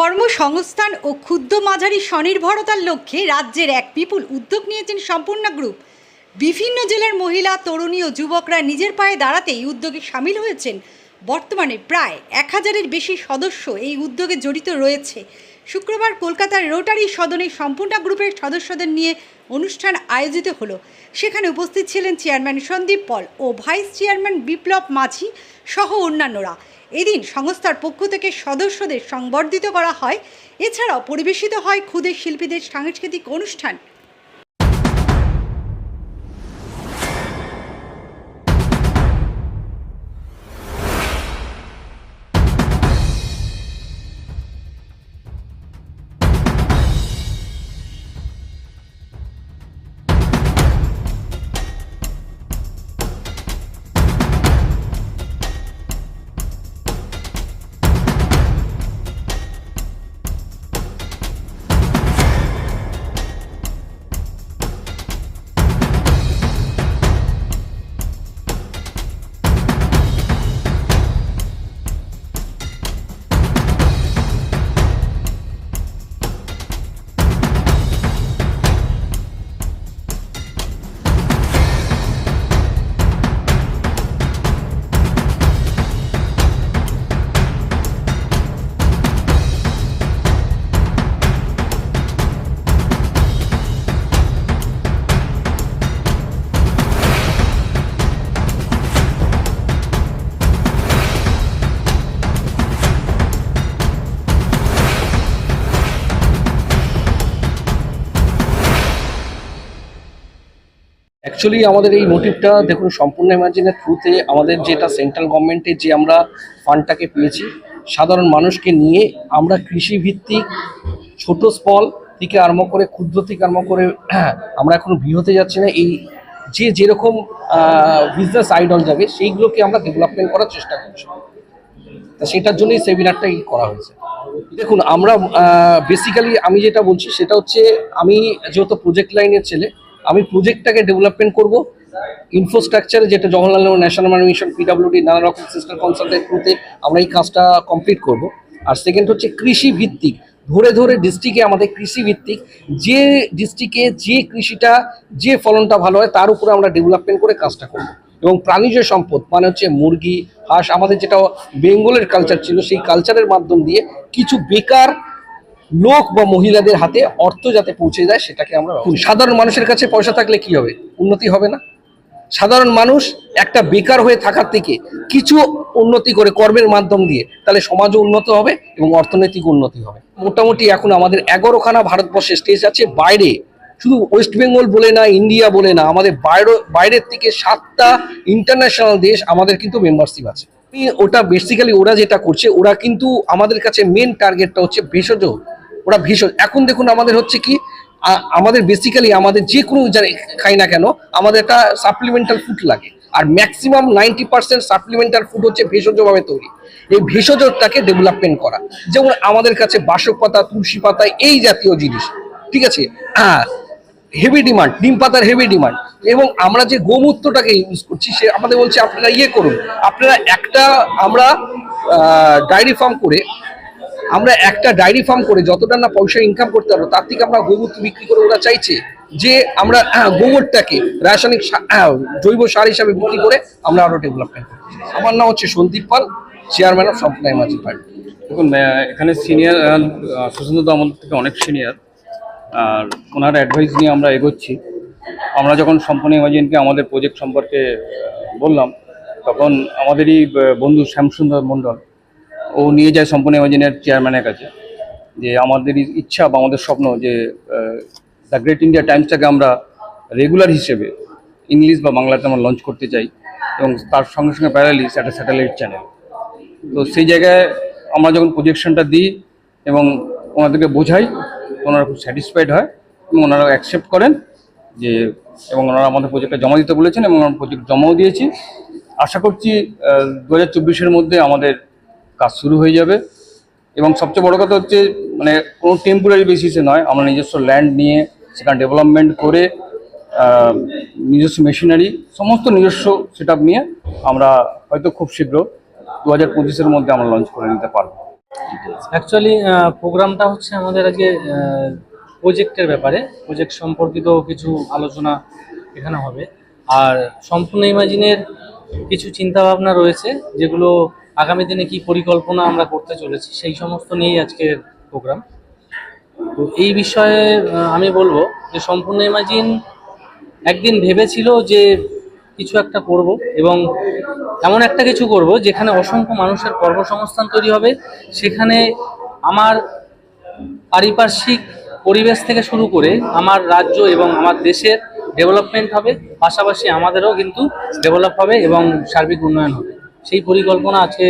কর্মসংস্থান ও ক্ষুদ্র মাঝারি স্বনির্ভরতার লক্ষ্যে রাজ্যের এক বিপুল উদ্যোগ নিয়েছেন সম্পূর্ণ গ্রুপ। বিভিন্ন জেলার মহিলা, তরুণী ও যুবকরা নিজের পায়ে দাঁড়াতে এই উদ্যোগে সামিল হয়েছেন। বর্তমানে প্রায় এক হাজারের বেশি সদস্য এই উদ্যোগে জড়িত রয়েছে। শুক্রবার কলকাতার রোটারি সদনে সম্পূর্ণ গ্রুপের সদস্যদের নিয়ে অনুষ্ঠান আয়োজিত হলো। সেখানে উপস্থিত ছিলেন চেয়ারম্যান সন্দীপ পল ও ভাইস চেয়ারম্যান বিপ্লব মাঝি সহ অন্যান্যরা। এদিন সংস্থার পক্ষ থেকে সদস্যদের সংবর্ধিত করা হয়। এছাড়াও পরিবেশিত হয় ক্ষুদে শিল্পীদের সাংস্কৃতিক অনুষ্ঠান। অ্যাকচুয়ালি আমাদের এই মোটিভটা দেখুন, সম্পূর্ণ ইমাজিনের থ্রুতে আমাদের যেটা সেন্ট্রাল গভর্নমেন্টের যে আমরা ফান্ডটাকে পেয়েছি, সাধারণ মানুষকে নিয়ে আমরা কৃষিভিত্তিক ছোট স্পল থেকে আরম্ভ করে ক্ষুদ্র থেকে আরম্ভ করে, আমরা এখনও বৃহতে যাচ্ছি না। এই যে যেরকম বিজনেস আইডল যাবে সেইগুলোকে আমরা ডেভেলপমেন্ট করার চেষ্টা করছি। তা সেটার জন্যই সেমিনারটাই করা হয়েছে। দেখুন, আমরা বেসিক্যালি আমি যেটা বলছি সেটা হচ্ছে, আমি যেহেতু প্রজেক্ট লাইনের ছেলে আমি প্রজেক্টটাকে ডেভেলপমেন্ট করব। ইনফ্রাস্ট্রাকচারে যেটা Jawaharlal Nehru national mission PWD নানা রকম সিস্টেম কনসালটেন্ট থ্রুতে আমরা এই কাজটা কমপ্লিট করব। আর সেকেন্ড হচ্ছে কৃষি ভিত্তিক। ধরে ধরে ডিস্ট্রিক্টে আমাদের কৃষি ভিত্তিক। যে ডিস্ট্রিক্টে যে কৃষিটা, যে ফলনটা ভালো হয়, তার উপরে আমরা ডেভেলপমেন্ট করে কাজটা করব। এবং প্রাণীজ সম্পদ মানে হচ্ছে মুরগি, হাঁস, আমাদের যেটা বেঙ্গলের কালচার ছিল, সেই কালচারের মাধ্যম দিয়ে কিছু বেকার লোক বা মহিলাদের হাতে অর্থ যাতে পৌঁছে যায়, সেটাকে আমরা সাধারণ মানুষের কাছে পয়সা থাকলে কি হবে? উন্নতি হবে না। সাধারণ মানুষ একটা বেকার হয়ে থাকার থেকে কিছু উন্নতি করে কর্মের মাধ্যম দিয়ে, তাহলে সমাজও উন্নত হবে এবং অর্থনৈতিক উন্নতি হবে। মোটামুটি এখন আমাদের এগারোখানা ভারতবর্ষে স্টেজ আছে। বাইরে শুধু ওয়েস্ট বেঙ্গল বলে না ইন্ডিয়া বলে না, আমাদের বাইরে, বাইরের থেকে সাতটা ইন্টারন্যাশনাল দেশ আমাদের কিন্তু মেম্বারশিপ আছে। ওটা বেসিক্যালি ওরা যেটা করছে, ওরা কিন্তু আমাদের কাছে মেন টার্গেটটা হচ্ছে ভেষজ ওরা ভেষজ এখন দেখুন আমাদের হচ্ছে কি আমাদের বেসিক্যালি আমাদের যে কোনো খাই না কেন, আমাদের একটা সাপ্লিমেন্টাল ফুড লাগে। আর maximum ninety percent supplemental food হচ্ছে ভেষজভাবে তৈরি। এই ভেষজটাকে ডেভেলপমেন্ট করা। যেমন আমাদের কাছে বাসক পাতা, তুলসী পাতা, এই জাতীয় জিনিস। ঠিক আছে? হেভি ডিমান্ড নিম পাতার হেভি ডিমান্ড এবং আমরা যে গোমূত্রটাকে ইউজ করছি, সে আমাদের বলছে, আপনারা ইয়ে করুন। আপনারা একটা আমরা ডায়েরি ফার্ম করে আমরা একটা ডায়েরি ফার্ম করে যতটা না পয়সা ইনকাম করতে পারব, তার থেকে আমরা গোমূত্র বিক্রি করে ওরা চাইছে যে আমরা গোবরটাকে রাসায়নিক জৈব সার হিসাবে বিক্রি করে আমরা আরও ডেভেলপমেন্ট আমার নাম হচ্ছে সন্দীপ পাল চেয়ারম্যান অফ সম্পূর্ণ ইমার্জি পার্টি দেখুন এখানে সিনিয়র সুশান্ত দা আমাদের থেকে অনেক সিনিয়র আর ওনার অ্যাডভাইস নিয়ে আমরা এগোচ্ছি। আমরা যখন সম্পূর্ণ ইমাজিনকে আমাদের প্রজেক্ট সম্পর্কে বললাম, তখন আমাদেরই বন্ধু শ্যামসুন্দর মণ্ডল ও নিয়ে যায় সম্পূর্ণ ইমাজিনের চেয়ারম্যানের কাছে। যে আমাদের ইচ্ছা বা আমাদের স্বপ্ন যে দ্য গ্রেট ইন্ডিয়া টাইমসটাকে আমরা রেগুলার হিসেবে ইংলিশ বা বাংলাতে আমরা লঞ্চ করতে চাই এবং তার সঙ্গে সঙ্গে প্যারালিস একটা স্যাটেলাইট চ্যানেল। তো সেই জায়গায় আমরা যখন প্রজেকশনটা দিই এবং ওনাদেরকে বোঝাই, ওনারা খুব স্যাটিসফাইড হয় এবং ওনারা অ্যাকসেপ্ট করেন যে, এবং ওনারা আমাদের প্রজেক্টটা জমা দিতে বলেছেন এবং আমরা প্রজেক্ট জমাও দিয়েছি। আশা করছি দু হাজার মধ্যে আমাদের কাজ শুরু হয়ে যাবে। এবং সবচেয়ে বড় কথা হচ্ছে মানে কোনো টেম্পোরারি বেসিসে নয়, আমরা নিজস্ব ল্যান্ড নিয়ে সেখানে ডেভেলপমেন্ট করে নিজস্ব মেশিনারি সমস্ত নিজস্ব সেট নিয়ে আমরা হয়তো খুব শীঘ্র দু হাজার পঁচিশের মধ্যে আমরা লঞ্চ করে নিতে পারব। অ্যাকচুয়ালি প্রোগ্রামটা হচ্ছে আমাদের আজকে প্রজেক্টের ব্যাপারে। প্রজেক্ট সম্পর্কিত কিছু আলোচনা এখানে হবে। আর সম্পূর্ণ ইমাজিনের কিছু চিন্তাভাবনা রয়েছে, যেগুলো আগামী দিনে কি পরিকল্পনা আমরা করতে চলেছি, সেই সমস্ত নিয়েই আজকের প্রোগ্রাম তো এই বিষয়ে আমি বলব যে সম্পূর্ণ ইমাজিন একদিন ভেবেছিল যে কিছু একটা করব এবং এমন একটা কিছু করব যেখানে অসংখ্য মানুষের কর্মসংস্থান তৈরি হবে, সেখানে আমার পারিপার্শ্বিক পরিবেশ থেকে শুরু করে আমার রাজ্য এবং আমার দেশের ডেভেলপমেন্ট হবে, পাশাপাশি আমাদেরও কিন্তু ডেভেলপ হবে এবং সার্বিক উন্নয়ন হবে। সেই পরিকল্পনা আজকে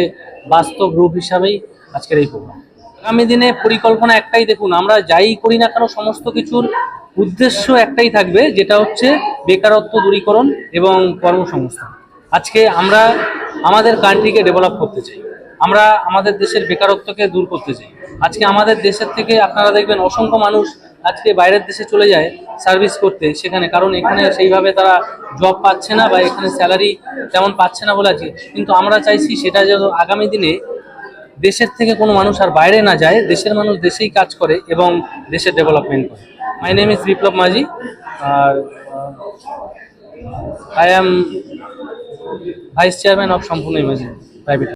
বাস্তব রূপ হিসাবেই আজকের এই প্রোগ্রাম। আগামী দিনে পরিকল্পনা একটাই দেখুন, আমরা যাই করি না কেন সমস্ত কিছুর উদ্দেশ্য একটাই থাকবে, যেটা হচ্ছে বেকারত্ব দূরীকরণ এবং কর্মসংস্থান। আজকে আমরা আমাদের কান্ট্রিকে ডেভেলপ করতে চাই, আমরা আমাদের দেশের বেকারত্বকে দূর করতে চাই। আজকে আমাদের দেশের থেকে আপনারা দেখবেন অসংখ্য মানুষ আজকে বাইরের দেশে চলে যায় সার্ভিস করতে সেখানে। কারণ এখানে সেইভাবে তারা জব পাচ্ছে না বা এখানে স্যালারি তেমন পাচ্ছে না বলে আছে কিন্তু আমরা চাইছি সেটা যেন আগামী দিনে দেশের থেকে কোনো মানুষ আর বাইরে না যায়, দেশের মানুষ দেশেই কাজ করে এবং দেশের ডেভেলপমেন্ট করে। My name is Biplab Majhi R I am vice chairman of Sampurna imagine private